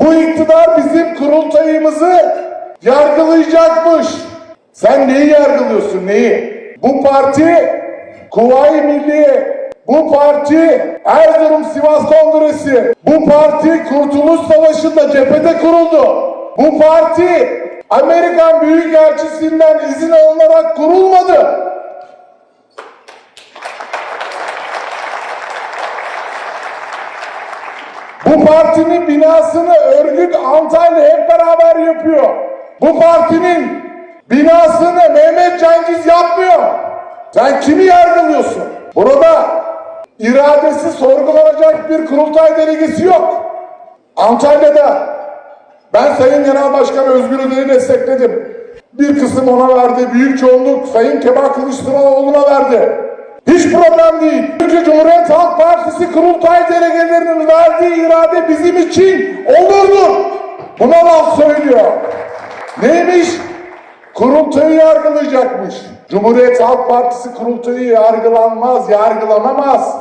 Bu iktidar bizim kurultayımızı yargılayacakmış. Sen neyi yargılıyorsun neyi? Bu parti Kuvayi Milliye, bu parti Erzurum Sivas Kongresi, bu parti Kurtuluş Savaşı'nda cephede kuruldu. Bu parti Amerikan Büyükelçisi'nden izin alınarak kurulmadı. Bu partinin binasını örgüt Antalya hep beraber yapıyor. Bu partinin binasını Mehmet Cengiz yapmıyor. Sen kimi yargılıyorsun? Burada iradesi sorgulanacak bir kurultay delegesi yok. Antalya'da ben Sayın Genel Başkan Özgür Özel'i destekledim. Bir kısım ona verdi, büyük çoğunluk Sayın Kemal Kılıçdaroğlu'na verdi. Hiç problem değil. Çünkü Cumhuriyet Halk Partisi kurultay delegelerinin verdiği irade bizim için olurdur. Buna laf söylüyor. Neymiş? Kurultayı yargılayacakmış. Cumhuriyet Halk Partisi kurultayı yargılanmaz, yargılanamaz.